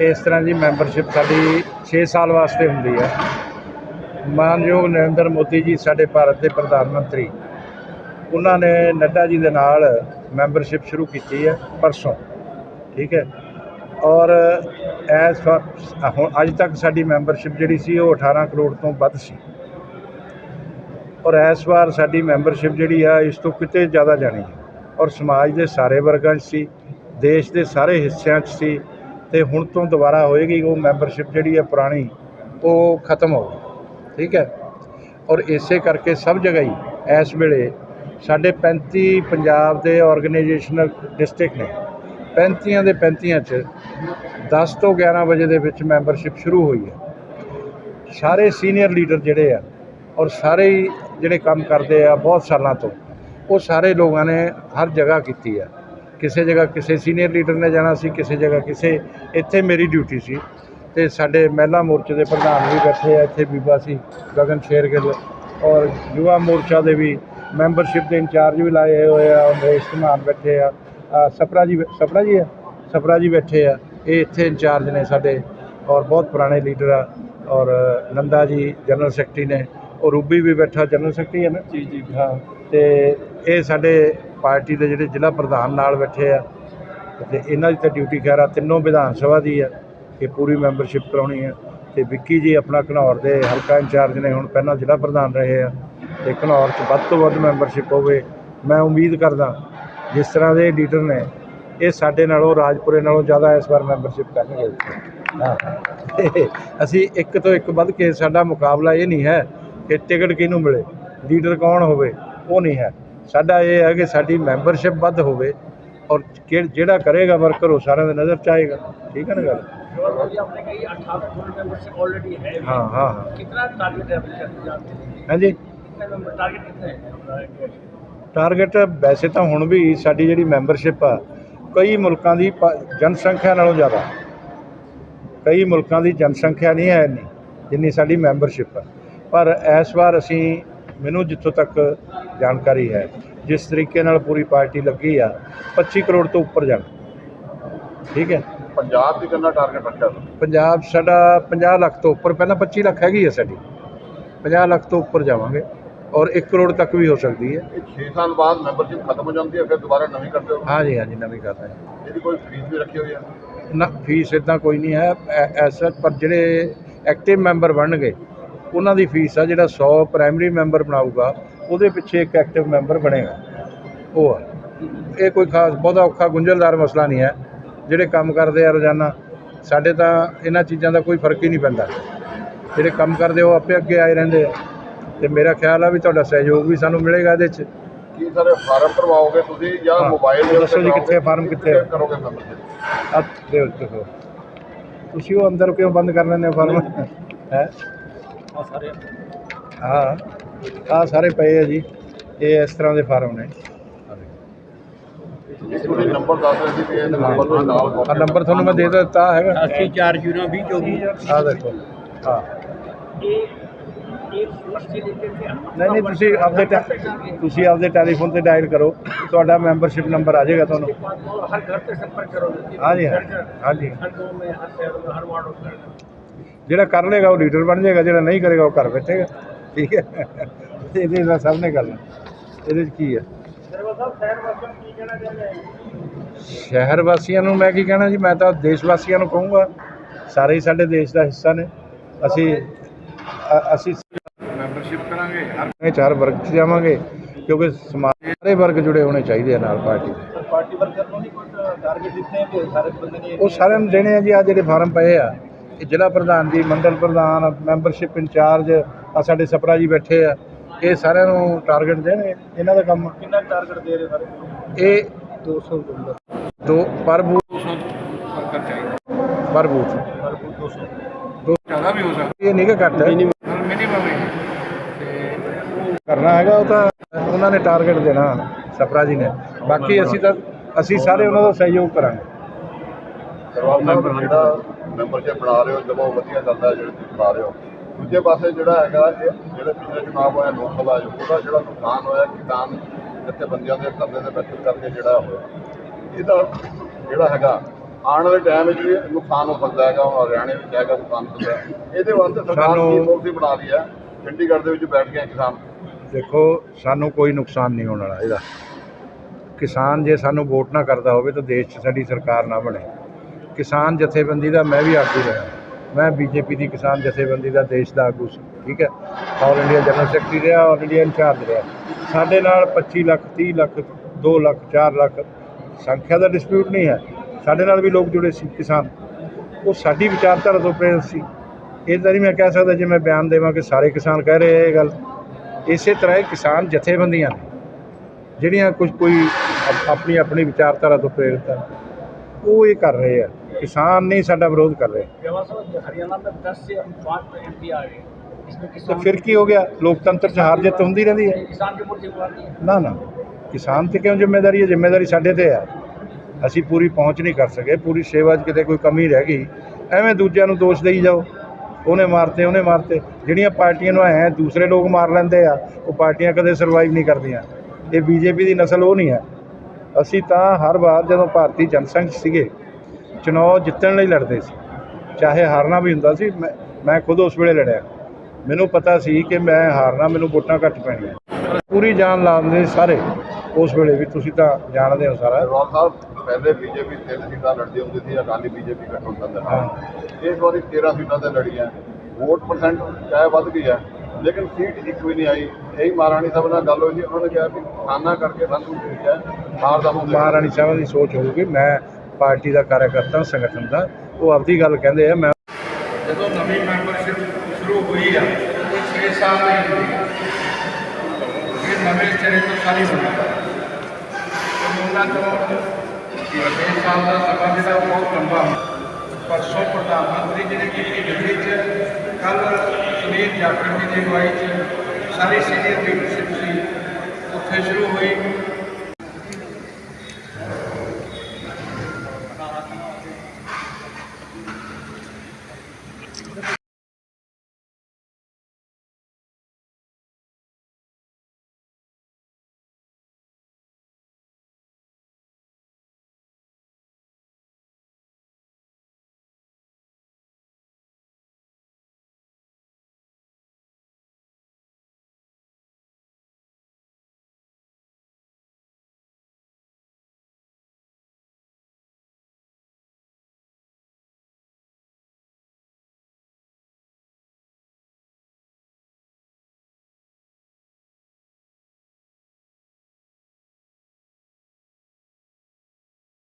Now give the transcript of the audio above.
ਇਸ ਤਰ੍ਹਾਂ ਦੀ ਮੈਂਬਰਸ਼ਿਪ ਸਾਡੀ 6 ਸਾਲ ਵਾਸਤੇ ਹੁੰਦੀ ਹੈ। ਮਾਨਯੋਗ ਨਰਿੰਦਰ ਮੋਦੀ ਜੀ ਸਾਡੇ ਭਾਰਤ ਦੇ ਪ੍ਰਧਾਨ ਮੰਤਰੀ। ਉਹਨਾਂ ਨੇ ਨੱਡਾ ਜੀ ਦੇ ਨਾਲ ਮੈਂਬਰਸ਼ਿਪ ਸ਼ੁਰੂ ਕੀਤੀ ਹੈ ਪਰਸੋਂ, ਠੀਕ ਹੈ। ਔਰ ਐਸ ਹੁਣ ਅੱਜ ਤੱਕ ਸਾਡੀ ਮੈਂਬਰਸ਼ਿਪ ਜਿਹੜੀ ਸੀ ਉਹ 18 ਕਰੋੜ ਤੋਂ ਵੱਧ ਸੀ। ਔਰ ਇਸ ਵਾਰ ਸਾਡੀ ਮੈਂਬਰਸ਼ਿਪ ਜਿਹੜੀ ਆ, ਇਸ ਤੋਂ ਕਿਤੇ ਜ਼ਿਆਦਾ ਜਾਣੀ ਹੈ। ਔਰ ਸਮਾਜ ਦੇ ਸਾਰੇ ਵਰਗਾਂ 'ਚ ਸੀ, ਦੇਸ਼ ਦੇ ਸਾਰੇ ਹਿੱਸਿਆਂ 'ਚ ਸੀ ਤੇ ਹੁਣ ਤੋਂ ਦੁਬਾਰਾ ਹੋਏਗੀ ਉਹ ਮੈਂਬਰਸ਼ਿਪ ਜਿਹੜੀ ਹੈ ਪੁਰਾਣੀ, ਉਹ ਖਤਮ ਹੋ ਗਈ ਠੀਕ ਹੈ? ਔਰ ਇਸੇ ਕਰਕੇ ਸਭ ਜਗ੍ਹਾ ਹੀ ਇਸ ਵੇਲੇ ਸਾਡੇ 35 ਪੰਜਾਬ ਦੇ ਆਰਗੇਨਾਈਜੇਸ਼ਨਲ ਡਿਸਟ੍ਰਿਕਟ ਨੇ 35 ਦੇ 35 ਚ 10 ਤੋਂ 11 ਵਜੇ ਦੇ ਵਿੱਚ ਮੈਂਬਰਸ਼ਿਪ ਸ਼ੁਰੂ ਹੋਈ ਹੈ। ਸਾਰੇ ਸੀਨੀਅਰ ਲੀਡਰ ਜਿਹੜੇ ਆ ਔਰ ਸਾਰੇ ਹੀ ਜਿਹੜੇ ਕੰਮ ਕਰਦੇ ਆ ਬਹੁਤ ਸਾਲਾਂ ਤੋਂ ਉਹ ਸਾਰੇ ਲੋਕਾਂ ਨੇ ਹਰ ਜਗ੍ਹਾ ਕੀਤੀ ਆ। ਕਿਸੇ ਜਗ੍ਹਾ ਕਿਸੇ ਸੀਨੀਅਰ ਲੀਡਰ ਨੇ ਜਾਣਾ ਸੀ ਕਿਸੇ ਜਗ੍ਹਾ ਕਿਸੇ ਇੱਥੇ ਮੇਰੀ ਡਿਊਟੀ ਸੀ। ਤੇ ਸਾਡੇ ਮਹਿਲਾ ਮੋਰਚੇ ਦੇ ਪ੍ਰਧਾਨ ਵੀ ਬੈਠੇ ਆ ਇੱਥੇ ਬੀਬਾ ਸੀ ਗਗਨ ਸ਼ੇਰਗਿੱਲ। ਔਰ ਯੁਵਾ ਮੋਰਚਾ ਦੇ ਵੀ ਮੈਂਬਰਸ਼ਿਪ ਦੇ ਇੰਚਾਰਜ ਵੀ ਲਾਏ ਹੋਏ ਆ ਅਮਰੇਸ਼ ਕੁਮਾਰ ਬੈਠੇ ਆ। ਸਪਰਾ ਜੀ ਸਪਰਾ ਜੀ ਆ? ਸਪਰਾ ਜੀ ਬੈਠੇ ਆ। ਇਹ ਇੱਥੇ ਇੰਚਾਰਜ ਨੇ ਸਾਡੇ ਔਰ ਬਹੁਤ ਪੁਰਾਣੇ ਲੀਡਰ ਆ। ਔਰ ਨੰਦਾ ਜੀ ਜਨਰਲ ਸੈਕਟਰੀ ਨੇ। ਔਰ ਰੂਬੀ ਵੀ ਬੈਠਾ ਜਨਰਲ ਸੈਕਟਰੀ ਹੈ ਨਾ? ਜੀ ਜੀ। ਹਾਂ ਤੇ ਇਹ ਸਾਡੇ ਪਾਰਟੀ ਦੇ ਜਿਹੜੇ ਜ਼ਿਲ੍ਹਾ ਪ੍ਰਧਾਨ ਨਾਲ ਬੈਠੇ ਆ ਤੇ ਇਹਨਾਂ ਦੀ ਤਾਂ ਡਿਊਟੀ ਖੈਰ ਆ, ਤਿੰਨੋਂ ਵਿਧਾਨ ਸਭਾ ਦੀ ਆ ਕਿ ਪੂਰੀ ਮੈਂਬਰਸ਼ਿਪ ਕਰਾਉਣੀ ਆ। ਤੇ ਵਿੱਕੀ ਜੀ ਆਪਣਾ ਘਨੌਰ ਦੇ ਹਲਕਾ ਇੰਚਾਰਜ ਨੇ ਹੁਣ ਪਹਿਲਾਂ ਜ਼ਿਲ੍ਹਾ ਪ੍ਰਧਾਨ ਰਹੇ ਆ ਤੇ ਘਨੌਰ 'ਚ ਵੱਧ ਤੋਂ ਵੱਧ ਮੈਂਬਰਸ਼ਿਪ ਹੋਵੇ, ਮੈਂ ਉਮੀਦ ਕਰਦਾ ਜਿਸ ਤਰ੍ਹਾਂ ਦੇ ਲੀਡਰ ਨੇ, ਇਹ ਸਾਡੇ ਨਾਲੋਂ ਰਾਜਪੁਰੇ ਨਾਲੋਂ ਜ਼ਿਆਦਾ ਇਸ ਵਾਰ ਮੈਂਬਰਸ਼ਿਪ ਕਰਨਗੇ। ਹਾਂ ਅਸੀਂ ਇੱਕ ਤੋਂ ਇੱਕ ਵੱਧ ਕੇ ਸਾਡਾ ਮੁਕਾਬਲਾ ਇਹ ਨਹੀਂ ਹੈ ਕਿ ਟਿਕਟ ਕਿਹਨੂੰ ਮਿਲੇ, ਲੀਡਰ ਕੌਣ ਹੋਵੇ, ਉਹ ਨਹੀਂ ਹੈ। ਸਾਡਾ ਇਹ ਹੈ ਕਿ ਸਾਡੀ ਮੈਂਬਰਸ਼ਿਪ ਵੱਧ ਹੋਵੇ ਔਰ ਜਿਹੜਾ ਕਰੇਗਾ ਵਰਕਰ ਉਹ ਸਾਰਿਆਂ ਦੇ ਨਜ਼ਰ 'ਚ ਆਏਗਾ ਠੀਕ ਹੈ ਨਾ ਗੱਲ? ਹਾਂ ਹਾਂ ਟਾਰਗੇਟ ਹਾਂਜੀ। ਟਾਰਗੇਟ ਵੈਸੇ ਤਾਂ ਹੁਣ ਵੀ ਸਾਡੀ ਜਿਹੜੀ ਮੈਂਬਰਸ਼ਿਪ ਆ, ਕਈ ਮੁਲਕਾਂ ਦੀ ਜਨਸੰਖਿਆ ਨਾਲੋਂ ਜ਼ਿਆਦਾ। ਕਈ ਮੁਲਕਾਂ ਦੀ ਜਨਸੰਖਿਆ ਨਹੀਂ ਹੈ ਇੰਨੀ, ਜਿੰਨੀ ਸਾਡੀ ਮੈਂਬਰਸ਼ਿਪ ਆ। ਪਰ ਇਸ ਵਾਰ ਅਸੀਂ ਮੈਨੂੰ ਜਿੱਥੋਂ ਤੱਕ ਜਾਣਕਾਰੀ ਹੈ ਜਿਸ ਤਰੀਕੇ ਨਾਲ ਪੂਰੀ ਪਾਰਟੀ ਲੱਗੀ ਆ 25 ਕਰੋੜ ਤੋਂ ਉੱਪਰ ਜਾਣਾ। ਠੀਕ ਹੈ? ਪੰਜਾਬ ਦੀ ਕਿੰਨਾ ਟਾਰਗੇਟ ਰੱਖਿਆ ਪੰਜਾਬ ਸਾਡਾ 50 ਲੱਖ ਤੋਂ ਉੱਪਰ ਪਹਿਲਾਂ 25 ਲੱਖ ਹੈਗੀ ਹੈ ਸਾਡੀ। 50 ਲੱਖ ਤੋਂ ਉੱਪਰ ਜਾਵਾਂਗੇ ਔਰ 1 ਕਰੋੜ ਤੱਕ ਵੀ ਹੋ ਸਕਦੀ ਹੈ। ਇਹ 6 ਸਾਲ ਬਾਅਦ ਮੈਂਬਰਸ਼ਿਪ ਖਤਮ ਹੋ ਜਾਂਦੀ ਹੈ ਫਿਰ ਦੁਬਾਰਾ ਨਵੀਂ ਕਰਦੇ ਹੋ? ਹਾਂਜੀ ਹਾਂਜੀ ਨਵੀਂ ਗੱਲ ਹੈ। ਇਹਦੀ ਕੋਈ ਫੀਸ ਵੀ ਰੱਖੀ ਹੋਈ ਹੈ? ਨਾ ਫੀਸ ਇਦਾਂ ਕੋਈ ਨਹੀਂ ਹੈ ਐਸਾ ਪਰ ਜਿਹੜੇ ਐਕਟਿਵ ਮੈਂਬਰ ਬਣਨਗੇ ਉਹਨਾਂ ਦੀ ਫੀਸ ਆ ਜਿਹੜਾ 100 ਪ੍ਰਾਇਮਰੀ ਮੈਂਬਰ ਬਣਾਊਗਾ ਉਹਦੇ ਪਿੱਛੇ ਇੱਕ ਐਕਟਿਵ ਮੈਂਬਰ ਬਣੇਗਾ। ਉਹ ਆ। ਇਹ ਕੋਈ ਖਾਸ ਬਹੁਤਾ ਔਖਾ ਗੁੰਝਲਦਾਰ ਮਸਲਾ ਨਹੀਂ ਹੈ। ਜਿਹੜੇ ਕੰਮ ਕਰਦੇ ਆ ਰੋਜ਼ਾਨਾ ਸਾਡੇ ਤਾਂ ਇਹਨਾਂ ਚੀਜ਼ਾਂ ਦਾ ਕੋਈ ਫ਼ਰਕ ਹੀ ਨਹੀਂ ਪੈਂਦਾ। ਜਿਹੜੇ ਕੰਮ ਕਰਦੇ ਉਹ ਆਪੇ ਅੱਗੇ ਆਏ ਰਹਿੰਦੇ ਆ। ਤੇ ਮੇਰਾ ਖਿਆਲ ਆ ਵੀ ਤੁਹਾਡਾ ਸਹਿਯੋਗ ਵੀ ਸਾਨੂੰ ਮਿਲੇਗਾ ਇਹਦੇ 'ਚ। ਕੀ ਸਾਰੇ ਫਾਰਮ ਭਰਵਾਓਗੇ ਤੁਸੀਂ ਜਾਂ। ਮੋਬਾਈਲ ਦੇ ਦੱਸੋ ਜੀ ਕਿੱਥੇ ਫਾਰਮ ਕਿੱਥੇ? ਕਰੋਗੇ ਮੈਂਬਰਸ਼ਿਪ ਆ ਦਿਓ ਦੇਖੋ। ਤੁਸੀਂ ਉਹ ਅੰਦਰ ਕਿਉਂ ਬੰਦ ਕਰ ਲੈਂਦੇ ਫਾਰਮ? ਹੈ? ਹਾਂ ਆ ਸਾਰੇ ਪਏ ਆ ਜੀ। ਇਹ ਇਸ ਤਰ੍ਹਾਂ ਦੇ ਫਾਰਮ ਨੇ। ਤੁਹਾਡੇ ਨੰਬਰ ਤੁਹਾਨੂੰ ਮੈਂ ਦੇ ਦਿੱਤਾ ਹੈਗਾ। 84042024 ਆ ਦੇਖੋ ਹਾਂ। ਨਹੀਂ ਤੁਸੀਂ ਆਪਦੇ ਤੁਸੀਂ ਆਪਦੇ ਟੈਲੀਫੋਨ ਤੇ ਡਾਇਲ ਕਰੋ। ਤੁਹਾਡਾ ਮੈਂਬਰਸ਼ਿਪ ਨੰਬਰ ਆ ਜਾਏਗਾ ਤੁਹਾਨੂੰ। ਹਰ ਘਰ ਤੇ ਸੰਪਰਕ ਕਰੋ। ਹਾਂਜੀ ਹਾਂਜੀ ਹਾਂਜੀ। ਹਰ ਜਿਹੜਾ ਕਰ ਲੇਗਾ ਉਹ ਲੀਡਰ ਬਣ ਜਾਏਗਾ ਜਿਹੜਾ ਨਹੀਂ ਕਰੇਗਾ ਉਹ ਘਰ ਬੈਠੇਗਾ। ਠੀਕ ਹੈ? ਇਹਦੇ ਨਾਲ ਸਭ ਨੇ ਕਰਨਾ। ਇਹਦੇ ਵਿੱਚ ਕੀ ਹੈ? ਸ਼ਹਿਰ ਵਾਸੀਆਂ ਨੂੰ ਮੈਂ ਕੀ ਕਹਿਣਾ ਜੀ? ਮੈਂ ਤਾਂ ਦੇਸ਼ ਵਾਸੀਆਂ ਨੂੰ ਕਹੂੰਗਾ ਸਾਰੇ ਸਾਡੇ ਦੇਸ਼ ਦਾ ਹਿੱਸਾ ਨੇ। ਅਸੀਂ ਅਸੀਂ ਮੈਂਬਰਸ਼ਿਪ ਕਰਾਂਗੇ ਹਰ ਚਾਰ ਵਰਗ 'ਚ ਜਾਵਾਂਗੇ ਕਿਉਂਕਿ ਸਮਾਜ ਸਾਰੇ ਵਰਗ ਜੁੜੇ ਹੋਣੇ ਚਾਹੀਦੇ ਆ ਨਾਲ ਪਾਰਟੀ ਪਾਰਟੀ ਵਰਕਰ ਨੂੰ ਨਹੀਂ ਕੋਈ ਟਾਰਗੇਟ ਦਿੱਤੇ ਸਾਰੇ ਬੰਦੇ ਨੇ ਉਹ ਸਾਰਿਆਂ ਨੂੰ ਦੇਣੇ ਆ ਜੀ ਆ ਜਿਹੜੇ ਫਾਰਮ ਪਏ ਆ। ਜ਼ਿਲ੍ਹਾ ਪ੍ਰਧਾਨ ਜੀ ਮੰਡਲ ਪ੍ਰਧਾਨ ਮੈਂਬਰਸ਼ਿਪ ਇੰਚਾਰਜ ਆ ਸਾਡੇ ਸਪਰਾ ਜੀ ਬੈਠੇ ਆ। ਇਹ ਸਾਰਿਆਂ ਨੂੰ ਟਾਰਗੇਟ ਦੇਣ ਇਹਨਾਂ ਦਾ ਕੰਮ। ਕਿੰਨਾ ਟਾਰਗੇਟ ਦੇ ਰਹੇ ਇਹ 200 ਡਾਲਰ ਦੋ ਪਰ ਬੂਥ ਪਰ ਚਾਹੀਦਾ ਦੋ ਜ਼ਿਆਦਾ ਵੀ ਹੋ ਸਕਦਾ। ਇਹ ਨਹੀਂ ਘੱਟ ਹੈ। ਮਿਨੀਮਮ ਹੈ। ਤੇ ਕਰਨਾ ਹੈਗਾ ਉਹ ਤਾਂ ਉਹਨਾਂ ਨੇ ਟਾਰਗੇਟ ਦੇਣਾ ਸਪਰਾ ਜੀ ਨੇ। ਬਾਕੀ ਅਸੀਂ ਤਾਂ ਅਸੀਂ ਸਾਰੇ ਉਹਨਾਂ ਦਾ ਸਹਿਯੋਗ ਕਰਾਂਗੇ। ਸਰਵਾਲ ਦਾ ਮੈਂਬਰਸ਼ਿਪ ਬਣਾ ਰਹੇ ਹੋ ਜਦੋਂ ਵਧੀਆ ਚੱਲਦਾ ਹੈ ਜਿਹੜੇ ਤੁਸੀਂ ਬਣਾ ਰਹੇ ਹੋ। ਦੂਜੇ ਪਾਸੇ ਜਿਹੜਾ ਹੈਗਾ ਇਹ ਜਿਹੜੇ ਪਿਛਲੇ ਚੁਣਾਵ ਹੋਇਆ ਲੋਕ ਸਭਾ 'ਚ ਉਹਦਾ ਜਿਹੜਾ ਨੁਕਸਾਨ ਹੋਇਆ ਕਿਸਾਨ ਜਥੇਬੰਦੀਆਂ ਦੇ ਧਰਨੇ ਤੇ ਬੈਠਕ ਕਰਕੇ ਜਿਹੜਾ ਹੋਇਆ। ਇਹਦਾ ਜਿਹੜਾ ਹੈਗਾ ਆਉਣ ਵਾਲੇ ਟਾਈਮ ਵਿੱਚ ਵੀ ਨੁਕਸਾਨ ਹੋ ਸਕਦਾ ਹੈਗਾ ਹੁਣ ਹਰਿਆਣੇ ਵਿੱਚ ਹੈਗਾ ਨੁਕਸਾਨ ਹੁੰਦਾ। ਇਹਦੇ ਵਾਸਤੇ ਸਰਕਾਰ ਕੀ ਪਾਲਿਸੀ ਬਣਾ ਰਹੀ ਹੈ ਚੰਡੀਗੜ੍ਹ ਦੇ ਵਿੱਚ ਬੈਠ ਕੇ ਕਿਸਾਨ। ਦੇਖੋ ਸਾਨੂੰ ਕੋਈ ਨੁਕਸਾਨ ਨਹੀਂ ਹੋਣ ਵਾਲਾ ਇਹਦਾ। ਕਿਸਾਨ ਜੇ ਸਾਨੂੰ ਵੋਟ ਨਾ ਕਰਦਾ ਹੋਵੇ ਤਾਂ ਦੇਸ਼ 'ਚ ਸਾਡੀ ਸਰਕਾਰ ਨਾ ਬਣੇ। ਕਿਸਾਨ ਜਥੇਬੰਦੀ ਦਾ ਮੈਂ ਵੀ ਆਗੂ ਰਿਹਾ। ਮੈਂ ਬੀਜੇਪੀ ਦੀ ਕਿਸਾਨ ਜਥੇਬੰਦੀ ਦਾ ਦੇਸ਼ ਦਾ ਆਗੂ ਸੀ, ਠੀਕ ਹੈ? ਆਲ ਇੰਡੀਆ ਜਨਰਲ ਸੈਕਟਰੀ ਰਿਹਾ ਆਲ ਇੰਡੀਆ ਇੰਚਾਰਜ ਰਿਹਾ। ਸਾਡੇ ਨਾਲ 25 ਲੱਖ 30 ਲੱਖ 2 ਲੱਖ 4 ਲੱਖ ਸੰਖਿਆ ਦਾ ਡਿਸਪਿਊਟ ਨਹੀਂ ਹੈ। ਸਾਡੇ ਨਾਲ ਵੀ ਲੋਕ ਜੁੜੇ ਸੀ ਕਿਸਾਨ। ਉਹ ਸਾਡੀ ਵਿਚਾਰਧਾਰਾ ਤੋਂ ਪ੍ਰੇਰਿਤ ਸੀ। ਇਹ ਤਾਂ ਨਹੀਂ ਮੈਂ ਕਹਿ ਸਕਦਾ ਜੇ ਮੈਂ ਬਿਆਨ ਦੇਵਾਂ ਕਿ ਸਾਰੇ ਕਿਸਾਨ ਕਹਿ ਰਹੇ ਇਹ ਗੱਲ। ਇਸੇ ਤਰ੍ਹਾਂ ਹੀ ਕਿਸਾਨ ਜਥੇਬੰਦੀਆਂ ਜਿਹੜੀਆਂ ਕੁਝ ਕੋਈ ਆਪਣੀ ਆਪਣੀ ਵਿਚਾਰਧਾਰਾ ਤੋਂ ਪ੍ਰੇਰਿਤ ਹੈ ਉਹ ਇਹ ਕਰ ਰਹੇ ਆ ਕਿਸਾਨ ਨਹੀਂ ਸਾਡਾ ਵਿਰੋਧ ਕਰ ਰਹੇ जवाहर साहब हरियाणा में दस से पाँच एम पी आ गए इसमें ਤਾਂ किसान ਫਿਰ ਕੀ ਹੋ ਗਿਆ ਲੋਕਤੰਤਰ 'ਚ ਹਾਰ ਜਿੱਤ ਹੁੰਦੀ ਰਹਿੰਦੀ ਹੈ किसान के ऊपर जिम्मेवार नहीं है ਨਾ ਨਾ ਕਿਸਾਨ ਤੇ ਕਿਉਂ ਜ਼ਿੰਮੇਵਾਰੀ ਹੈ ਜ਼ਿੰਮੇਵਾਰੀ ਸਾਡੇ ਤੇ ਹੈ ਅਸੀਂ ਪੂਰੀ ਪਹੁੰਚ ਨਹੀਂ ਕਰ ਸਕੇ ਪੂਰੀ ਸੇਵਾ 'ਚ ਕਿਤੇ ਕੋਈ ਕਮੀ ਰਹਿ ਗਈ ਐਵੇਂ ਦੂਜਿਆਂ ਨੂੰ ਦੋਸ਼ ਦੇਈ ਜਾਓ ਉਹਨੇ ਮਾਰਤੇ ਉਹਨੇ ਮਾਰਤੇ ਜਿਹੜੀਆਂ ਪਾਰਟੀਆਂ ਨੂੰ ਐ ਦੂਸਰੇ ਲੋਕ ਮਾਰ ਲੈਂਦੇ ਆ ਉਹ ਪਾਰਟੀਆਂ ਕਦੇ ਸਰਵਾਈਵ ਨਹੀਂ ਕਰਦੀਆਂ ਇਹ ਬੀਜੇਪੀ ਦੀ ਨਸਲ ਉਹ ਨਹੀਂ ਹੈ ਅਸੀਂ ਤਾਂ ਹਰ ਵਾਰ ਜਦੋਂ ਭਾਰਤੀ ਜਨਸੰਘ ਸੀਗੇ ਚੁਣਾਵ ਜਿੱਤਣ ਲਈ ਲੜਦੇ ਸੀ। ਚਾਹੇ ਹਾਰਨਾ ਵੀ ਹੁੰਦਾ ਸੀ ਮੈਂ ਮੈਂ ਖੁਦ ਉਸ ਵੇਲੇ ਲੜਿਆ। ਮੈਨੂੰ ਪਤਾ ਸੀ ਕਿ ਮੈਂ ਹਾਰਨਾ ਮੈਨੂੰ ਵੋਟਾਂ ਘੱਟ ਪੈਣੀਆਂ। ਪੂਰੀ ਜਾਨ ਲਾ ਦਿੰਦੇ ਸੀ ਸਾਰੇ ਉਸ ਵੇਲੇ ਵੀ ਤੁਸੀਂ ਤਾਂ ਜਾਣਦੇ ਹੋ ਸਾਰਾ। ਅਰਵਾਲ ਸਾਹਿਬ ਪਹਿਲੇ ਬੀਜੇਪੀ ਤਿੰਨ ਸੀਟਾਂ ਲੜਦੀ ਹੁੰਦੀ ਸੀ ਅਕਾਲੀ ਬੀਜੇਪੀ ਗਠਬੰਧਨ ਦੇ। ਨਾਲ ਇਸ ਵਾਰੀ 13 ਸੀਟਾਂ ਤੇ ਲੜੀਆਂ। ਵੋਟ ਪਰਸੈਂਟ ਚਾਹੇ ਵੱਧ ਗਈ ਹੈ ਲੇਕਿਨ ਸੀਟ ਇੱਕ ਵੀ ਨਹੀਂ ਆਈ। ਇਹੀ ਮਹਾਰਾਣੀ ਸਾਹਿਬ ਨਾਲ ਗੱਲ ਹੋਈ ਸੀ ਉਹਨਾਂ ਨੇ ਕਿਹਾ ਕਿ ਖਾਨਾ ਕਰਕੇ ਸਾਨੂੰ ਜਿਹੜੀ ਹੈ ਹਾਰ ਦਾ ਮੁੱਖ ਮਹਾਰਾਣੀ ਸਾਹਿਬ ਦੀ ਸੋਚ ਹੋਊਗੀ ਮੈਂ ਪਾਰਟੀ ਦਾ ਕਾਰਜਕਰਤਾ ਸੰਗਠਨ ਦਾ। ਉਹ ਆਪਦੀ ਗੱਲ ਕਹਿੰਦੇ ਆ ਮੈਂ ਜਦੋਂ ਨਵੀਂ ਮੈਂਬਰਸ਼ਿਪ ਸ਼ੁਰੂ ਹੋਈ ਆ ਉਹ 6 ਸਾਲ ਲਈ ਹੁੰਦੀ ਇਹ ਨਵੇਂ ਸਿਰੇ ਤੋਂ ਸਾਰੀ ਹੋਣੀ ਉਹਨਾਂ ਤੋਂ 6 ਸਾਲ ਦਾ ਸਮਾਂ ਜਿਹੜਾ ਬਹੁਤ ਲੰਬਾ ਪਰਸੋਂ ਪ੍ਰਧਾਨ ਮੰਤਰੀ ਜੀ ਨੇ ਕੀਤੀ ਦਿੱਲੀ 'ਚ ਕੱਲ ਸੁਨੀਲ ਜਾਖੜ ਜੀ ਦੀ ਅਗਵਾਈ 'ਚ ਸਾਰੀ ਸੀਨੀਅਰ ਲੀਡਰਸ਼ਿਪ ਸੀ। ਉੱਥੇ ਸ਼ੁਰੂ ਹੋਈ।